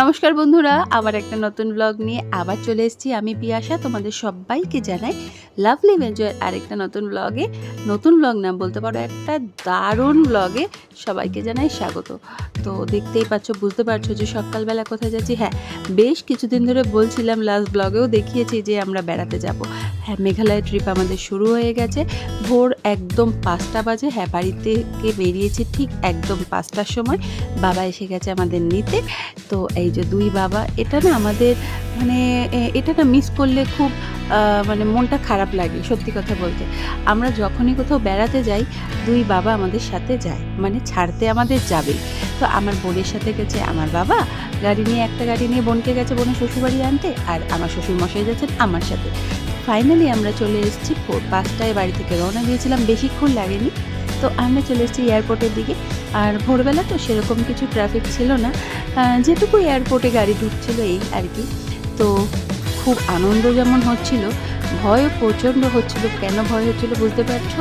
নমস্কার বন্ধুরা, আবার একটা নতুন ব্লগ নিয়ে আবার চলে এসেছি আমি পিয়াসা তোমাদের সবাইকে জানাই লাভলি এনজয়ের আরেকটা নতুন ব্লগে নতুন ব্লগ না, বলতে পারো একটা দারুণ ব্লগে সবাইকে জানাই স্বাগত। তো দেখতেই পাচ্ছ, বুঝতে পারছ যে সকালবেলা কোথায় যাচ্ছি? হ্যাঁ বেশ কিছুদিন ধরে বলছিলাম লাস্ট ব্লগেও দেখিয়েছি যে আমরা বেড়াতে যাব। হ্যাঁ মেঘালয় ট্রিপ আমাদের শুরু হয়ে গেছে। ভোর একদম পাঁচটা বাজে। হ্যাঁ বাড়ি থেকে বেরিয়েছি ঠিক একদম পাঁচটার সময়। বাবা এসে গেছে আমাদের নিতে। তো এই যে দুই বাবা, এটা না আমাদের মানে এটা না মিস করলে খুব মানে মনটা খারাপ লাগে, সত্যি কথা বলতে। আমরা যখনই কোথাও বেড়াতে যাই, দুই বাবা আমাদের সাথে যায় মানে ছাড়তে আমাদের যাবে। তো আমার বোনের সাথে গেছে আমার বাবা, গাড়ি নিয়ে, একটা গাড়ি নিয়ে বোনকে গেছে বোনের শ্বশুরবাড়ি আনতে, আর আমার শ্বশুর মশাই যাচ্ছেন আমার সাথে। ফাইনালি আমরা চলে এসেছি পাঁচটায় বাড়ি থেকে রওনা দিয়েছিলাম, বেশিক্ষণ লাগেনি। তো আমরা চলে এসেছি এয়ারপোর্টের দিকে। আর ভোরবেলা তো সেরকম কিছু ট্রাফিক ছিল না। যেটুকু এয়ারপোর্টে গাড়ি ঢুকছিল এই আর কি। তো খুব আনন্দ যেমন হচ্ছিল, ভয়ও প্রচণ্ড হচ্ছিল। কেন ভয় হচ্ছিল বুঝতে পারছ?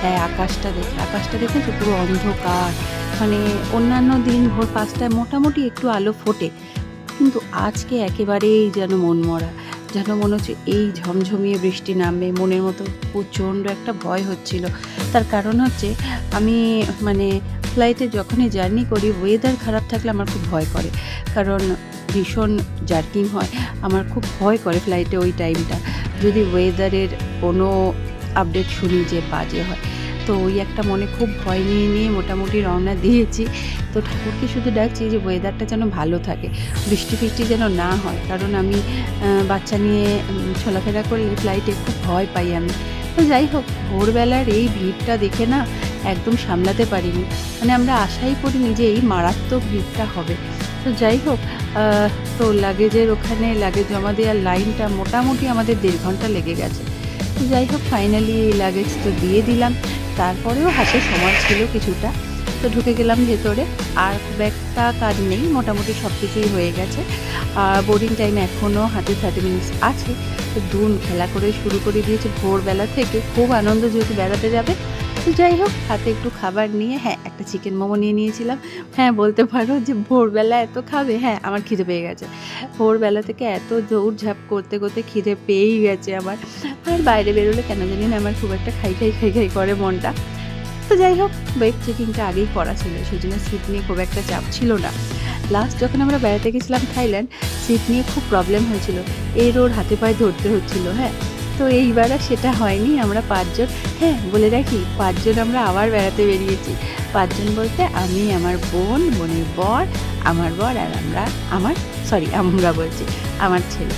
হ্যাঁ আকাশটা দেখে আকাশটা দেখে দেখেছ? পুরো অন্ধকার। মানে অন্যান্য দিন ভোর পাঁচটায় মোটামুটি একটু আলো ফোটে। কিন্তু আজকে একেবারেই যেন মন মরা। যেন মনে হচ্ছে এই ঝমঝমিয়ে বৃষ্টি নামবে, মনের মতো প্রচণ্ড একটা ভয় হচ্ছিল। তার কারণ হচ্ছে আমি মানে ফ্লাইটে যখনই জার্নি করি ওয়েদার খারাপ থাকলে আমার খুব ভয় করে। কারণ ভীষণ জার্কিং হয়। আমার খুব ভয় করে ফ্লাইটে ওই টাইমটা যদি ওয়েদারের কোনো আপডেট শুনি যে বাজে হয়। তো ওই একটা মনে খুব ভয় নিয়ে নিয়ে মোটামুটি রওনা দিয়েছি। তো ঠাকুরকে শুধু ডাকছি যে ওয়েদারটা যেন ভালো থাকে। বৃষ্টি ফিষ্টি যেন না হয়। কারণ আমি বাচ্চা নিয়ে চলাফেরা করলে ফ্লাইটে খুব ভয় পাই আমি। তো যাই হোক, ভোরবেলার এই ভিড়টা দেখে না একদম সামলাতে পারিনি। মানে আমরা আশাই করিনি যে এই মারাত্মক ভিড়টা হবে। তো যাই হোক তো লাগেজের ওখানে লাগেজ জমা দেওয়ার লাইনটা মোটামুটি আমাদের দেড় ঘণ্টা লেগে গেছে। তো যাই হোক ফাইনালি লাগেজ তো দিয়ে দিলাম। তারপরেও হাতে সময় ছিল কিছুটা। তো ঢুকে গেলাম ভেতরে। আর একটা কাজ নেই, মোটামুটি সব কিছুই হয়ে গেছে। আর বোর্ডিং টাইম এখনও হাতে থার্টি মিনিটস আছে। তো দুন খেলা করে শুরু করে দিয়েছে ভোরবেলা থেকে। খুব আনন্দ যেহেতু বেড়াতে যাবে। তো যাই হোক, হাতে একটু খাবার নিয়ে হ্যাঁ একটা চিকেন মোমো নিয়ে নিয়েছিলাম। হ্যাঁ বলতে পারো যে ভোরবেলা এত খাবে হ্যাঁ আমার খিদে পেয়ে গেছে। ভোরবেলা থেকে এত দৌড়ঝাঁপ করতে করতে খিদে পেয়েই গেছে আমার। আর বাইরে বেরোলে কেন জানি না, আমার খুব একটা খাই খাই খাই খাই করে মনটা। তো যাই হোক ওয়েব চেকিংটা আগেই করা ছিল, সেই জন্য সিট নিয়ে খুব একটা চাপ ছিল না। লাস্ট যখন আমরা বেড়াতে গেছিলাম থাইল্যান্ড সিট নিয়ে খুব প্রবলেম হয়েছিল। এই রোড হাতে পায়ে ধরতে হচ্ছিল হ্যাঁ। তো এইবার আর সেটা হয়নি, আমরা পাঁচজন হ্যাঁ বলে রাখি, পাঁচজন আমরা আবার বেড়াতে বেরিয়েছি। পাঁচজন বলতে আমি, আমার বোন, বোনের বর, আমার বর আর আমরা, আমার সরি আমরা বলছি, আমার ছেলে।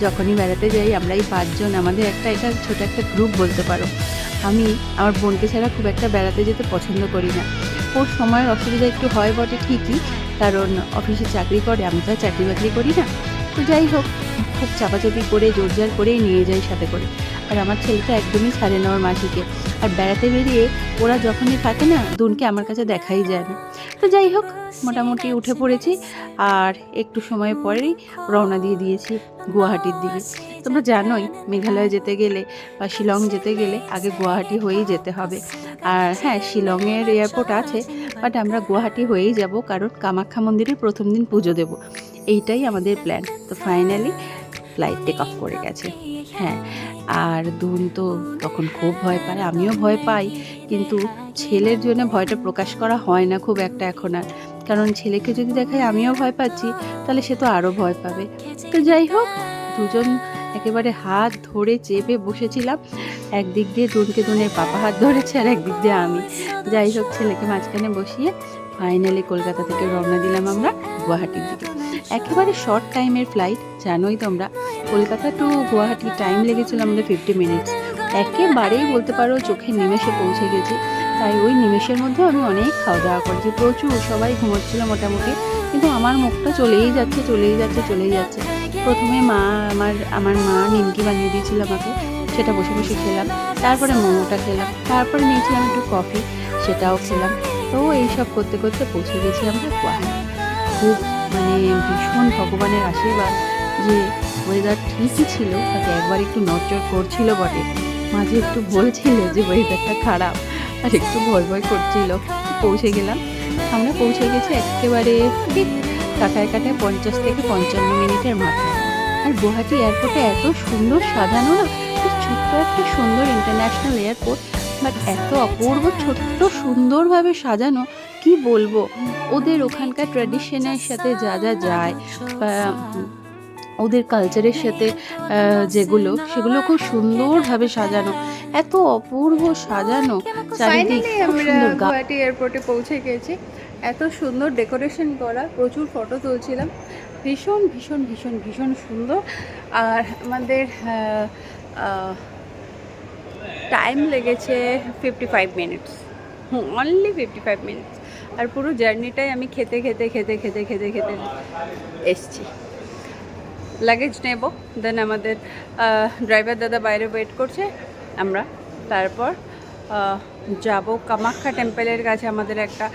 যখনই বেড়াতে যাই, আমরা এই পাঁচজন, আমাদের একটা, এটা ছোট একটা গ্রুপ বলতে পারো। আমি, আমার বোনকে ছাড়া খুব একটা বেড়াতে যেতে পছন্দ করি না। ওর সময়ের অসুবিধা একটু হয় বটে ঠিকই, কারণ অফিসে চাকরি করে, আমি তো চাকরি বাকরি করি না। তো যাই হোক, খুব চাপাচাপি করে, জোরজার করেই নিয়ে যাই সাথে করে। আর আমার ছেলেটা একদমই ছাড়ে না ওর মাসিকে। আর বেড়াতে বেরিয়ে ওরা যখনই থাকে না, দুনকে আমার কাছে দেখাই যায় না। তো যাই হোক, মোটামুটি উঠে পড়েছি। আর একটু সময় পরেই রওনা দিয়ে দিয়েছি গুয়াহাটির দিকে। তোমরা জানোই, মেঘালয় যেতে গেলে বা শিলং যেতে গেলে আগে গুয়াহাটি হয়েই যেতে হবে। আর হ্যাঁ শিলংয়ের এয়ারপোর্ট আছে, বাট আমরা গুয়াহাটি হয়েই যাব, কারণ কামাখ্যা মন্দিরে প্রথম দিন পুজো দেব। এইটাই আমাদের প্ল্যান তো ফাইনালি ফ্লাইট টেক অফ করে গেছে। হ্যাঁ আর দুন তো তখন খুব ভয় পায়, আমিও ভয় পাই, কিন্তু ছেলের জন্য ভয়টা প্রকাশ করা হয় না খুব একটা এখন আর। কারণ ছেলেকে যদি দেখায় আমিও ভয় পাচ্ছি, তাহলে সে তো আরও ভয় পাবে। তো যাই হোক, দুজন একেবারে হাত ধরে চেপে বসেছিলাম। একদিক দিয়ে দুনকে দুনের পাপা হাত ধরেছে, আর একদিক দিয়ে আমি। যাই হোক, ছেলেকে মাঝখানে বসিয়ে ফাইনালি কলকাতা থেকে রওনা দিলাম আমরা গুয়াহাটির দিকে। একেবারে শর্ট টাইমের ফ্লাইট জানোই তোমরা। কলকাতা টু গুয়াহাটি টাইম লেগেছিল আমাদের ফিফটি মিনিটস একেবারেই বলতে পারো চোখের নিমেষে পৌঁছে গেছি। তাই ওই নিমেষের মধ্যে আমি অনেক খাওয়া দাওয়া করেছি। প্রচুর, সবাই ঘুমোচ্ছিল মোটামুটি। কিন্তু আমার মুখটা চলেই যাচ্ছে চলেই যাচ্ছে চলেই যাচ্ছে। প্রথমে মা, আমার আমার মা নিমকি বানিয়ে দিয়েছিল আমাকে। সেটা বসে বসে খেলাম। তারপরে মোমোটা খেলাম। তারপরে নিয়েছিলাম একটু কফি সেটাও খেলাম। তো এইসব করতে করতে পৌঁছে গেছি আমরা গুয়াহাটি। খুব মানে ভীষণ ভগবানের আশীর্বাদ যে ওয়েদার ঠিকই ছিল, তাকে একবার একটু নজর করছিল বটে। মাঝে একটু বলছিল যে ওয়েদারটা খারাপ, আর একটু ভয় ভয় করছিল। পৌঁছে গেলাম। আমরা পৌঁছে গেছি একেবারে ঠিক কাটায় কাটায় পঞ্চাশ থেকে পঞ্চান্ন মিনিটের মাথায়। আর গুয়াহাটি এয়ারপোর্টে এত সুন্দর সাজানো না ছোট্ট একটা সুন্দর ইন্টারন্যাশনাল এয়ারপোর্ট বাট এত অপূর্ব ছোট্ট সুন্দরভাবে সাজানো কি বলব? ওদের ওখানকার ট্র্যাডিশনের সাথে যা যা যায় বা ওদের কালচারের সাথে যেগুলো সেগুলো খুব সুন্দরভাবে সাজানো। এত অপূর্ব সাজানো চারিদিক আমরা গুয়াহাটি এয়ারপোর্টে পৌঁছে গেছি। এত সুন্দর ডেকোরেশন করা প্রচুর ফটো তুলছিলাম। ভীষণ ভীষণ ভীষণ ভীষণ সুন্দর। আর আমাদের টাইম লেগেছে fifty five minutes only fifty five minutes আর পুরো জার্নিটাই আমি খেতে খেতে খেতে খেতে খেতে খেতে এসছি। লাগেজ নেব দেন আমাদের ড্রাইভার দাদা বাইরে ওয়েট করছে, আমরা তারপর যাব কামাখ্যা টেম্পলের কাছে। আমাদের একটা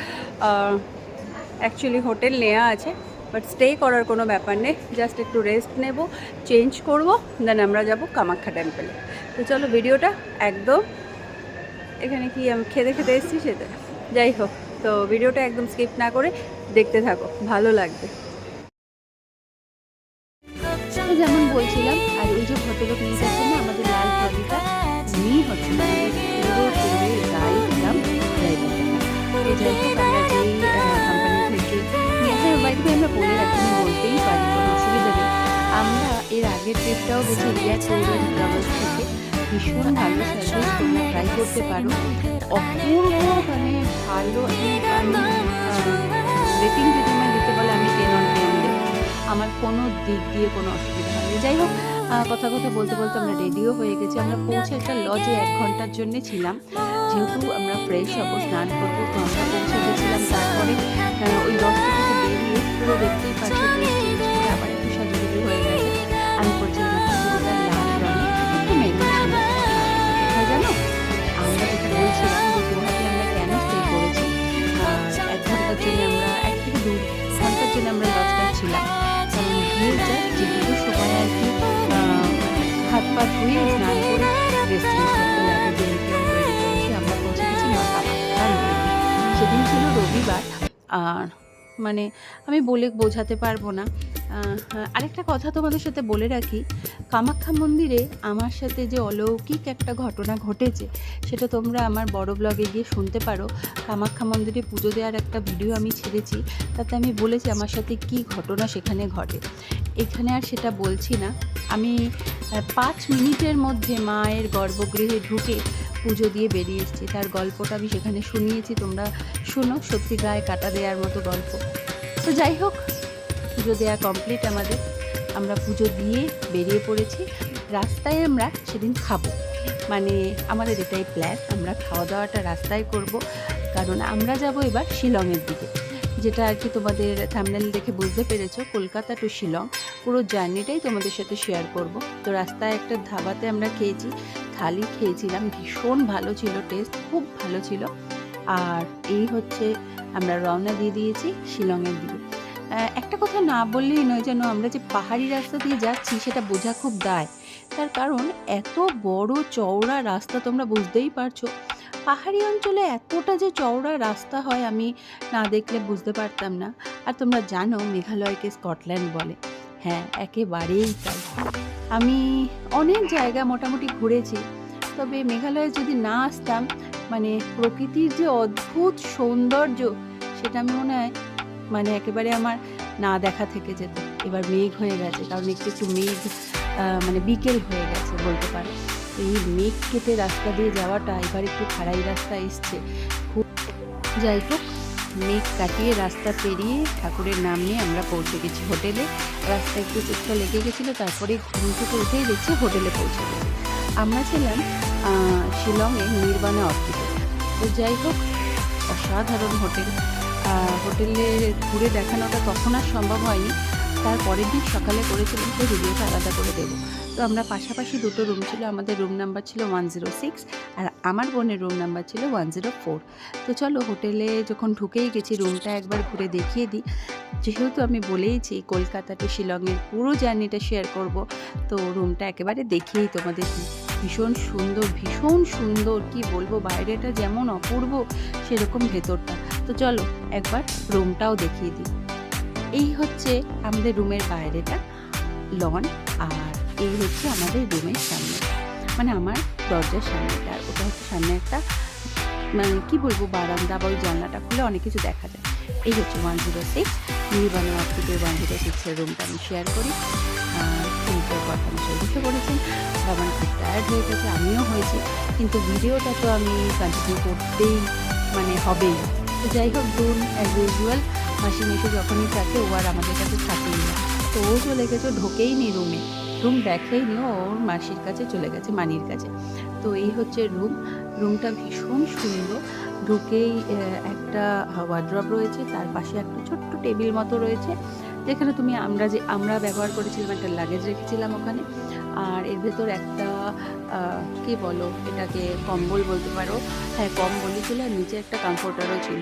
অ্যাকচুয়ালি হোটেল নেওয়া আছে বাট স্টে করার কোনো ব্যাপার নেই। জাস্ট একটু রেস্ট নেব চেঞ্জ করব দেন আমরা যাব কামাখ্যা টেম্পলে তো চলো ভিডিওটা একদম এখানে কি আমি খেতে খেতে এসেছি সেটা। যাই হোক, তো ভিডিওটা একদম স্কিপ না করে দেখতে থাকো, ভালো লাগবে। থেকে ভীষণ ভালো সার্ভিস তোমরা ট্রাই করতে পারো। অপূর্ব মানে ভালো আমি রেটিং যদি আমি দিতে বলে আমি টেন অন টেন দেবো। আমার কোনো দিক দিয়ে কোনো অসুবিধা হয়নি যাই হোক কথা কথা বলতে বলতে আমরা রেডিও হয়ে গেছি। আমরা পৌঁছে একটা লজে এক ঘণ্টার জন্য ছিলাম। যেহেতু আমরা ফ্রেশ হব স্নান করব তো আমরা পৌঁছে পা স্নান করে সেদিন ছিল রবিবার আর মানে আমি বলে বোঝাতে পারব না। আরেকটা কথা তোমাদের সাথে বলে রাখি, কামাখ্যা মন্দিরে আমার সাথে যে অলৌকিক একটা ঘটনা ঘটেছে, সেটা তোমরা আমার বড় ব্লগে গিয়ে শুনতে পারো। কামাখ্যা মন্দিরে পুজো দেওয়ার একটা ভিডিও আমি ছেড়েছি, তাতে আমি বলেছি আমার সাথে কি ঘটনা সেখানে ঘটে। এখানে আর সেটা বলছি না। আমি পাঁচ মিনিটের মধ্যে মায়ের গর্ভগৃহে ঢুকে পুজো দিয়ে বেরিয়ে এসেছি। তার গল্পটা আমি সেখানে শুনিয়েছি, তোমরা শুনো, সত্যি গায়ে কাটা দেওয়ার মতো গল্প। তো যাই হোক, পুজো দেওয়া কমপ্লিট আমাদের। আমরা পুজো দিয়ে বেরিয়ে পড়েছি। রাস্তায় আমরা সেদিন খাব। মানে আমাদের এটাই প্ল্যান আমরা খাওয়া দাওয়াটা রাস্তায় করব। কারণ আমরা যাব এবার শিলংয়ের দিকে। যেটা আর কি তোমাদের থামনেল দেখে বুঝতে পেরেছ, কলকাতা টু শিলং, পুরো জার্নিটাই তোমাদের সাথে শেয়ার করব। তো রাস্তায় একটা ধাবাতে আমরা খেয়েছি, থালি খেয়েছিলাম, ভীষণ ভালো ছিল টেস্ট খুব ভালো ছিল। আর এই হচ্ছে আমরা রওনা দিয়ে দিয়েছি শিলংয়ের দিকে। একটা কথা না বললেই নয় যেন আমরা যে পাহাড়ি রাস্তা দিয়ে যাচ্ছি সেটা বোঝা খুব দায়। তার কারণ এত বড় চওড়া রাস্তা তোমরা বুঝতেই পারছ। পাহাড়ি অঞ্চলে এতটা যে চওড়া রাস্তা হয় আমি না দেখলে বুঝতে পারতাম না। আর তোমরা জানো মেঘালয়কে স্কটল্যান্ড বলে। হ্যাঁ একেবারেই তাই। আমি অনেক জায়গা মোটামুটি ঘুরেছি। তবে মেঘালয়ে যদি না আসতাম মানে প্রকৃতির যে অদ্ভুত সৌন্দর্য, সেটা আমি মনে হয় মানে একেবারে আমার না দেখা থেকে যেত। এবার মেঘ হয়ে গেছে, কারণ একটু একটু মেঘ মানে বিকেল হয়ে গেছে বলতে পারো। এই মেঘ কেটে রাস্তা দিয়ে যাওয়াটা এবার একটু খাড়াই রাস্তা এসছে। খুব যাই হোক, মেঘ কাটিয়ে রাস্তা পেরিয়ে ঠাকুরের নাম নিয়ে আমরা পৌঁছে গেছি হোটেলে। রাস্তায় একটু চোখটা লেগে গেছিল, তারপরে ঘুম থেকে উঠেই দেখছি হোটেলে পৌঁছে গেছি। আমরা ছিলাম শিলংয়ে নির্বাণা অফিসে। তো যাই হোক, অসাধারণ হোটেল। হোটেলে ঘুরে দেখানোটা তখন আর সম্ভব হয়নি। তার পরের দিন সকালে করেছিলাম তো ভিডিওটা আলাদা করে দেবো। তো আমরা পাশাপাশি দুটো রুম ছিল, আমাদের রুম নাম্বার ছিল ওয়ান জিরো সিক্স আর আমার বোনের রুম নাম্বার ছিল ওয়ান জিরো ফোর তো চলো হোটেলে যখন ঢুকেই গেছি রুমটা একবার ঘুরে দেখিয়ে দিই। যেহেতু আমি বলেইছি কলকাতা টু শিলংয়ের পুরো জার্নিটা শেয়ার করব, তো রুমটা একেবারে দেখিয়েই তোমাদের ভীষণ সুন্দর ভীষণ সুন্দর, কি বলব, বাইরেটা যেমন অপূর্ব, সেরকম ভেতরটা। তো চলো একবার রুমটাও দেখিয়ে দিই। এই হচ্ছে আমাদের রুমের বাইরেটা লন, আর এই হচ্ছে আমাদের রুমের সামনে মানে আমার দরজার সামনেটা আর ওটা হচ্ছে সামনে একটা মানে কী বলব, বারান্দা বা ওই জানলাটা খুলে অনেক কিছু দেখা যায়। এই হচ্ছে ওয়ান জিরো সিক্স নির্বাণী থেকে ওয়ান জিরো সিক্সের রুমটা আমি শেয়ার করি কিন্তু কথা মশাই বসে পড়েছেন বাবার খুব টায়ার্ড হয়ে গেছে, আমিও হয়েছি, কিন্তু ভিডিওটা তো আমি কন্টিনিউ করতেই মানে হবেই। যাই হোক দুন অ্যাজ ইউজুয়াল মাসি মেশো যখনই থাকে, ও আর আমাদের কাছে থাকেই না। তো ও চলে গেছে, ঢোকেই নি রুমে রুম দেখেই নি ওর মাসির কাছে চলে গেছে, মানির কাছে। তো এই হচ্ছে রুম রুমটা ভীষণ সুন্দর। ঢুকেই একটা ওয়ার্ড্রপ রয়েছে, তার পাশে একটা ছোট্ট টেবিল মতো রয়েছে। যেখানে তুমি আমরা যে, আমরা ব্যবহার করেছিলাম, একটা লাগেজ রেখেছিলাম ওখানে। আর এর ভেতর একটা কি বলো এটাকে, কম্বল বলতে পারো। হ্যাঁ কম্বলই ছিল আর নিচে একটা কমফোর্টারও ছিল।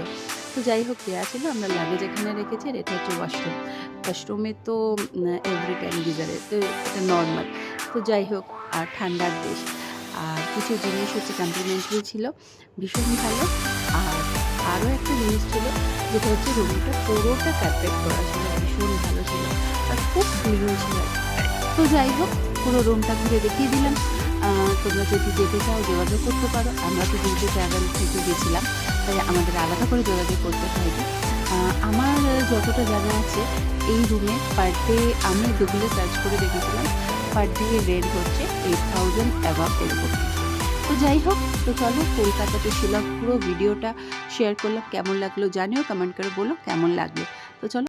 তো যাই হোক দেওয়া ছিল। আমরা লাগেজ এখানে রেখেছি আর এটা হচ্ছে ওয়াশরুম ওয়াশরুমে তো এভরি টাইম গিজারে, তো এটা নর্মাল তো যাই হোক, আর ঠান্ডার দেশ। আর কিছু জিনিস হচ্ছে কমপ্লিমেন্টারি ছিল, ভীষণ ভালো। আর আরও একটা জিনিস ছিল, যেটা হচ্ছে রুমটা পুরোটা কার্পেট করা ছিল, ভীষণ ভালো ছিল। আর খুব ক্লিন ছিল। তো যাই হোক পুরো রুমটা ঘুরে দেখিয়ে দিলাম। তোমরা যদি যেতে চাও, যোগাযোগ করতে পারো। আমরা তো যেহেতু ট্রাভেল থেকে গেছিলাম, তাই আমাদের আলাদা করে যোগাযোগ করতে হয়নি আমার যতটা জানা আছে, এই রুমে পার ডে আমি গুগলে সার্চ করে দেখেছিলাম পার ডে রেন্ট হচ্ছে এইট থাউজেন্ড অ্যাভাব এরকম। তো যাই হোক, তো চলো, কলকাতাতে ছিলাম পুরো, ভিডিওটা শেয়ার করলাম। কেমন লাগল জানিও কমেন্ট করে বলো, কেমন লাগল? তো চলো।